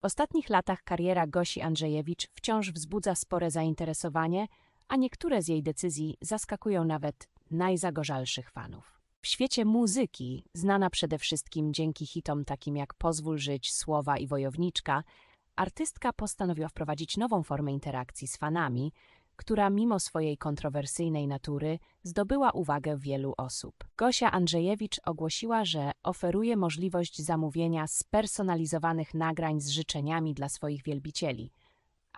W ostatnich latach kariera Gosi Andrzejewicz wciąż wzbudza spore zainteresowanie, a niektóre z jej decyzji zaskakują nawet najzagorzalszych fanów. W świecie muzyki, znana przede wszystkim dzięki hitom takim jak Pozwól żyć, Słowa i Wojowniczka, artystka postanowiła wprowadzić nową formę interakcji z fanami, która mimo swojej kontrowersyjnej natury zdobyła uwagę wielu osób. Gosia Andrzejewicz ogłosiła, że oferuje możliwość zamówienia spersonalizowanych nagrań z życzeniami dla swoich wielbicieli,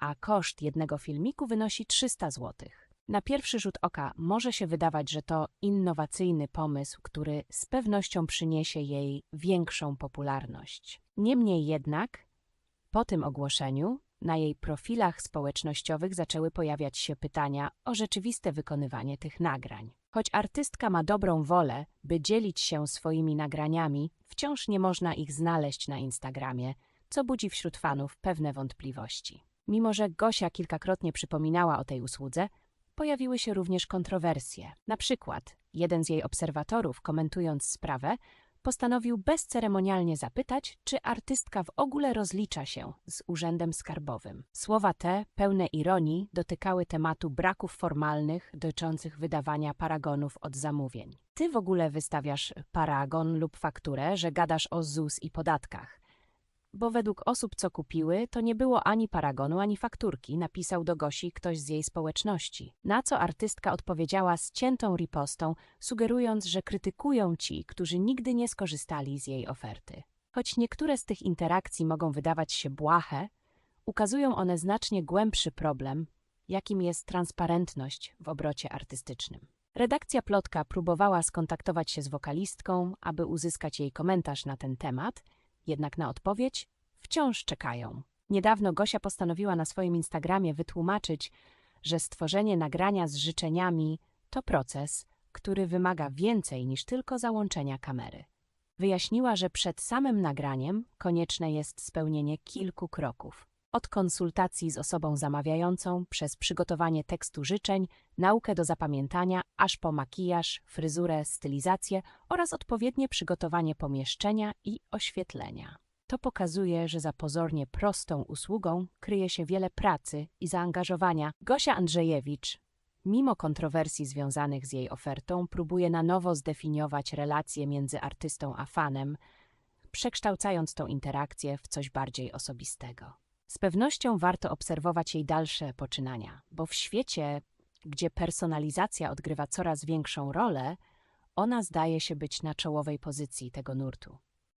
a koszt jednego filmiku wynosi 300 zł. Na pierwszy rzut oka może się wydawać, że to innowacyjny pomysł, który z pewnością przyniesie jej większą popularność. Niemniej jednak, po tym ogłoszeniu, na jej profilach społecznościowych zaczęły pojawiać się pytania o rzeczywiste wykonywanie tych nagrań. Choć artystka ma dobrą wolę, by dzielić się swoimi nagraniami, wciąż nie można ich znaleźć na Instagramie, co budzi wśród fanów pewne wątpliwości. Mimo, że Gosia kilkakrotnie przypominała o tej usłudze, pojawiły się również kontrowersje. Na przykład jeden z jej obserwatorów, komentując sprawę, postanowił bezceremonialnie zapytać, czy artystka w ogóle rozlicza się z Urzędem Skarbowym. Słowa te, pełne ironii, dotykały tematu braków formalnych dotyczących wydawania paragonów od zamówień. Ty w ogóle wystawiasz paragon lub fakturę, że gadasz o ZUS i podatkach. Bo według osób, co kupiły, to nie było ani paragonu, ani fakturki, napisał do Gosi ktoś z jej społeczności. Na co artystka odpowiedziała z ciętą ripostą, sugerując, że krytykują ci, którzy nigdy nie skorzystali z jej oferty. Choć niektóre z tych interakcji mogą wydawać się błahe, ukazują one znacznie głębszy problem, jakim jest transparentność w obrocie artystycznym. Redakcja Plotka próbowała skontaktować się z wokalistką, aby uzyskać jej komentarz na ten temat – jednak na odpowiedź wciąż czekają. Niedawno Gosia postanowiła na swoim Instagramie wytłumaczyć, że stworzenie nagrania z życzeniami to proces, który wymaga więcej niż tylko załączenia kamery. Wyjaśniła, że przed samym nagraniem konieczne jest spełnienie kilku kroków. Od konsultacji z osobą zamawiającą, przez przygotowanie tekstu życzeń, naukę do zapamiętania, aż po makijaż, fryzurę, stylizację oraz odpowiednie przygotowanie pomieszczenia i oświetlenia. To pokazuje, że za pozornie prostą usługą kryje się wiele pracy i zaangażowania. Gosia Andrzejewicz, mimo kontrowersji związanych z jej ofertą, próbuje na nowo zdefiniować relacje między artystą a fanem, przekształcając tą interakcję w coś bardziej osobistego. Z pewnością warto obserwować jej dalsze poczynania, bo w świecie, gdzie personalizacja odgrywa coraz większą rolę, ona zdaje się być na czołowej pozycji tego nurtu.